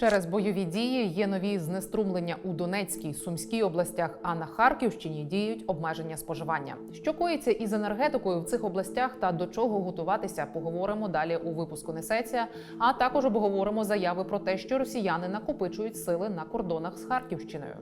Через бойові дії є нові знеструмлення у Донецькій, Сумській областях, а на Харківщині діють обмеження споживання. Що коїться із енергетикою в цих областях та до чого готуватися, поговоримо далі у випуску Несеція. А також обговоримо заяви про те, що росіяни накопичують сили на кордонах з Харківщиною.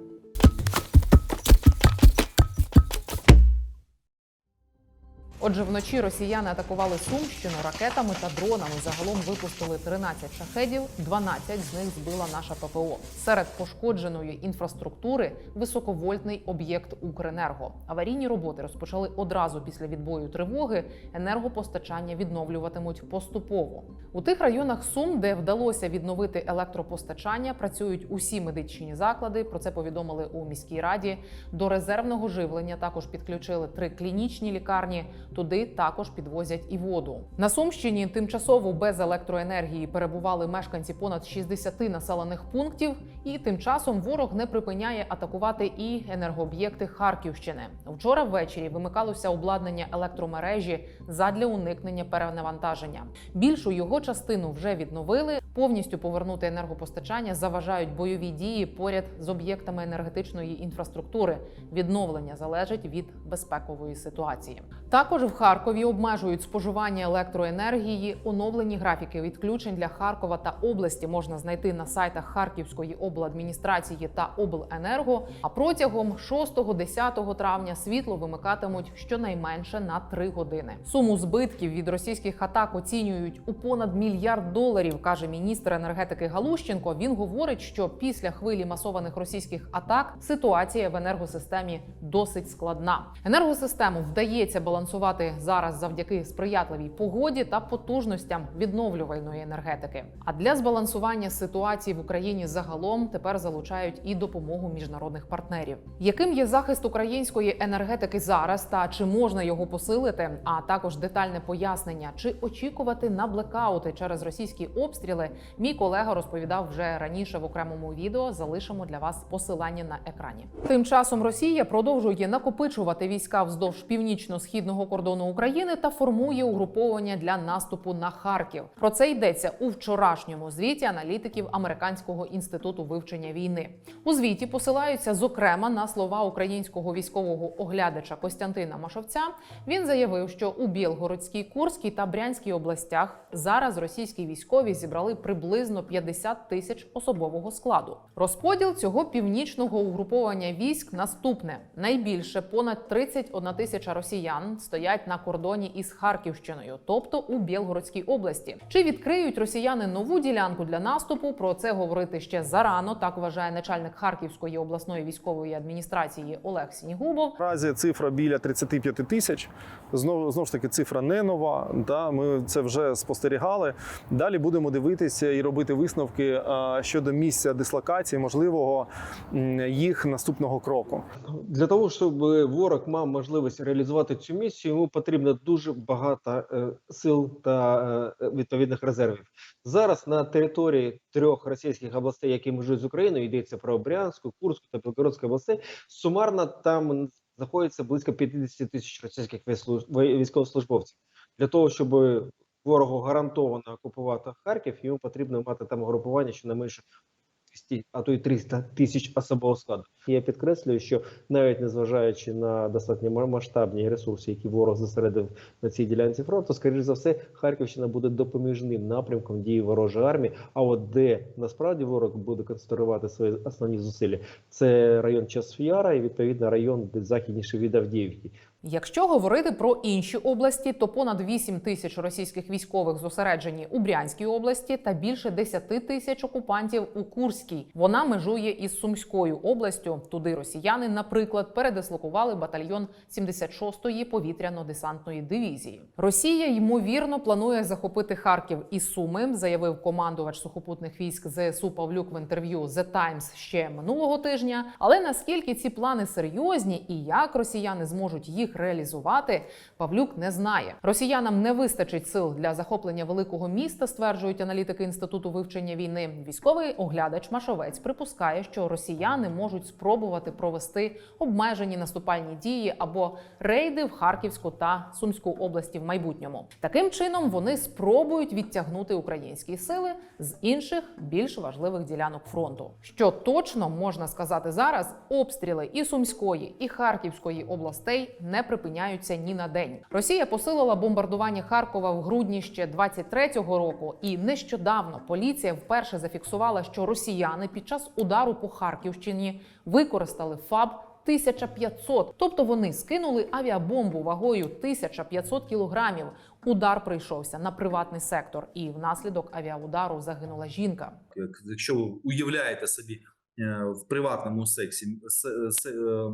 Отже, вночі росіяни атакували Сумщину ракетами та дронами. Загалом випустили 13 шахедів, 12 з них збила наша ППО. Серед пошкодженої інфраструктури високовольтний об'єкт Укренерго. Аварійні роботи розпочали одразу після відбою тривоги. Енергопостачання відновлюватимуть поступово. У тих районах Сум, де вдалося відновити електропостачання, працюють усі медичні заклади. Про це повідомили у міській раді. До резервного живлення також підключили три клінічні лікарні. Туди також підвозять і воду. На Сумщині тимчасово без електроенергії перебували мешканці понад 60 населених пунктів, і тим часом ворог не припиняє атакувати і енергооб'єкти Харківщини. Вчора ввечері вимикалося обладнання електромережі задля уникнення перенавантаження. Більшу його частину вже відновили. Повністю повернути енергопостачання заважають бойові дії поряд з об'єктами енергетичної інфраструктури. Відновлення залежить від безпекової ситуації. Також в Харкові обмежують споживання електроенергії. Оновлені графіки відключень для Харкова та області можна знайти на сайтах Харківської обладміністрації та обленерго. А протягом 6-10 травня світло вимикатимуть щонайменше на 3 години. Суму збитків від російських атак оцінюють у понад мільярд доларів, каже міністр енергетики Галущенко. Він говорить, що після хвилі масованих російських атак ситуація в енергосистемі досить складна. Енергосистему вдається балансувати зараз завдяки сприятливій погоді та потужностям відновлювальної енергетики. А для збалансування ситуації в Україні загалом тепер залучають і допомогу міжнародних партнерів. Яким є захист української енергетики зараз та чи можна його посилити? А також детальне пояснення, чи очікувати на блекаути через російські обстріли. Мій колега розповідав вже раніше в окремому відео. Залишимо для вас посилання на екрані. Тим часом Росія продовжує накопичувати війська вздовж північно-східного кордону України та формує угруповання для наступу на Харків. Про це йдеться у вчорашньому звіті аналітиків Американського інституту вивчення війни. У звіті посилаються зокрема на слова українського військового оглядача Костянтина Машовця. Він заявив, що у Білгородській, Курській та Брянській областях зараз російські військові зібрали приблизно 50 тисяч особового складу. Розподіл цього північного угруповання військ наступне: найбільше понад 31 тисяча росіян стоять на кордоні із Харківщиною, тобто у Білгородській області. Чи відкриють росіяни нову ділянку для наступу? Про це говорити ще зарано. Так вважає начальник Харківської обласної військової адміністрації Олег Сінігубов. Наразі цифра біля 35 тисяч. Знову знову ж таки, цифра не нова. Да, ми це вже спостерігали. Далі будемо дивитися і робити висновки щодо місця дислокації, можливого їх наступного кроку. Для того, щоб ворог мав можливість реалізувати цю місію, йому потрібно дуже багато е, сил та е, відповідних резервів. Зараз на території трьох російських областей, які межують з Україною, йдеться про Брянську, Курську та Білгородську області. Сумарно там знаходиться близько 50 тисяч російських військовослуж- військовослужбовців. Для того, щоб ворогу гарантовано окупувати Харків, йому потрібно мати там групування щонайменше 200, а то й 300 тисяч особового складу. Я підкреслюю, що навіть незважаючи на достатньо ма- масштабні ресурси, які ворог зосередив на цій ділянці фронту, скоріш за все, Харківщина буде допоміжним напрямком дії ворожої армії. А от де насправді ворог буде концентрувати свої основні зусилля, це район Часфіяра і відповідно район де західніше від Авдіївки. Якщо говорити про інші області, то понад 8 тисяч російських військових зосереджені у Брянській області та більше 10 тисяч окупантів у Курській. Вона межує із Сумською областю. Туди росіяни, наприклад, передислокували батальйон 76-ї повітряно-десантної дивізії. Росія ймовірно планує захопити Харків і Суми, заявив командувач сухопутних військ ЗСУ Павлюк в інтерв'ю The Times ще минулого тижня. Але наскільки ці плани серйозні і як росіяни зможуть їх реалізувати, Павлюк не знає. Росіянам не вистачить сил для захоплення великого міста, стверджують аналітики інституту вивчення війни. Військовий оглядач Машовець припускає, що росіяни можуть спробувати провести обмежені наступальні дії або рейди в Харківську та Сумську області в майбутньому. Таким чином вони спробують відтягнути українські сили з інших більш важливих ділянок фронту. Що точно можна сказати зараз, обстріли і Сумської, і Харківської областей не припиняються ні на день. Росія посилила бомбардування Харкова в грудні ще 23-го року, і нещодавно поліція вперше зафіксувала, що росіяни під час удару по Харківщині використали ФАБ 1500. Тобто вони скинули авіабомбу вагою 1500 кілограмів. Удар прийшовся на приватний сектор, і внаслідок авіаудару загинула жінка. Якщо ви уявляєте собі е, в приватному сексі се- се- е,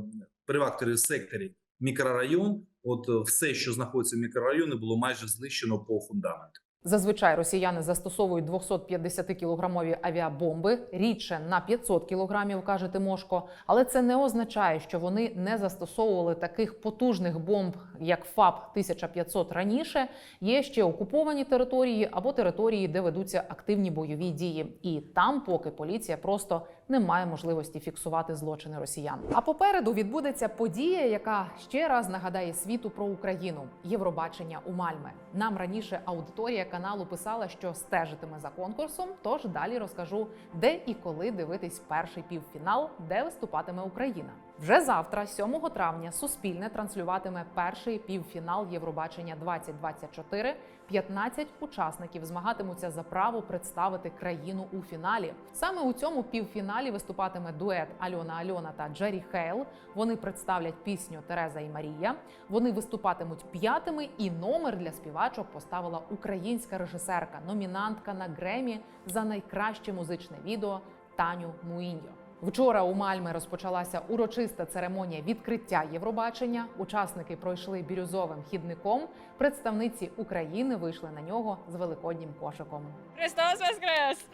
приватному секторі мікрорайон, от е, все, що знаходиться в мікрорайоні, було майже знищено по фундаменту. Зазвичай росіяни застосовують 250 кілограмові авіабомби, рідше на 500 кілограмів, каже Тимошко. Але це не означає, що вони не застосовували таких потужних бомб, як ФАП 1500 раніше. Є ще окуповані території або території, де ведуться активні бойові дії. І там, поки поліція просто не має можливості фіксувати злочини росіян. А попереду відбудеться подія, яка ще раз нагадає світу про Україну Євробачення у Мальме. Нам раніше аудиторія каналу писала, що стежитиме за конкурсом. Тож далі розкажу, де і коли дивитись перший півфінал, де виступатиме Україна. Вже завтра, 7 травня, Суспільне транслюватиме перший півфінал Євробачення 2024. 15 учасників змагатимуться за право представити країну у фіналі. Саме у цьому півфіналі виступатиме дует Альона Альона та Джері Хейл. Вони представлять пісню Тереза і Марія. Вони виступатимуть п'ятими, і номер для співачок поставила українська режисерка, номінантка на Гремі за найкраще музичне відео Таню Муіньо. Вчора у Мальме розпочалася урочиста церемонія відкриття Євробачення. Учасники пройшли бірюзовим хідником. Представниці України вийшли на нього з великоднім кошиком. Христос Воскрес!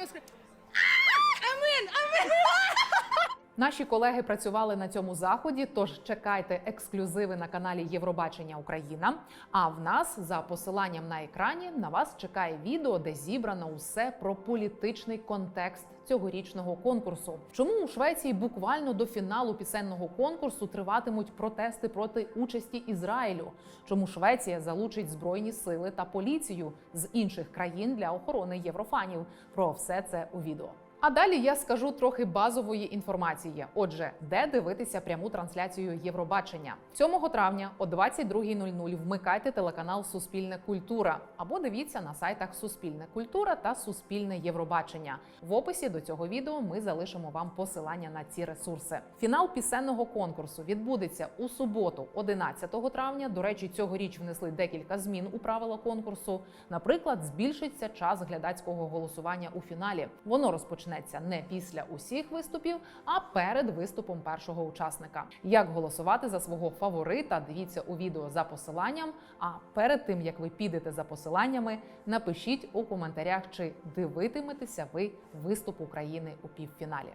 Воскрес! Наші колеги працювали на цьому заході, тож чекайте ексклюзиви на каналі Євробачення Україна. А в нас за посиланням на екрані на вас чекає відео, де зібрано усе про політичний контекст цьогорічного конкурсу. Чому у Швеції буквально до фіналу пісенного конкурсу триватимуть протести проти участі Ізраїлю? Чому Швеція залучить збройні сили та поліцію з інших країн для охорони єврофанів? Про все це у відео. А далі я скажу трохи базової інформації. Отже, де дивитися пряму трансляцію Євробачення 7 травня о 22.00 Вмикайте телеканал Суспільне культура або дивіться на сайтах Суспільне культура та Суспільне Євробачення. В описі до цього відео ми залишимо вам посилання на ці ресурси. Фінал пісенного конкурсу відбудеться у суботу, 11 травня. До речі, цьогоріч внесли декілька змін у правила конкурсу. Наприклад, збільшиться час глядацького голосування у фіналі. Воно розпочнеться не після усіх виступів, а перед виступом першого учасника. Як голосувати за свого фаворита? Дивіться у відео за посиланням. А перед тим як ви підете за посиланнями, напишіть у коментарях, чи дивитиметеся ви виступ України у півфіналі.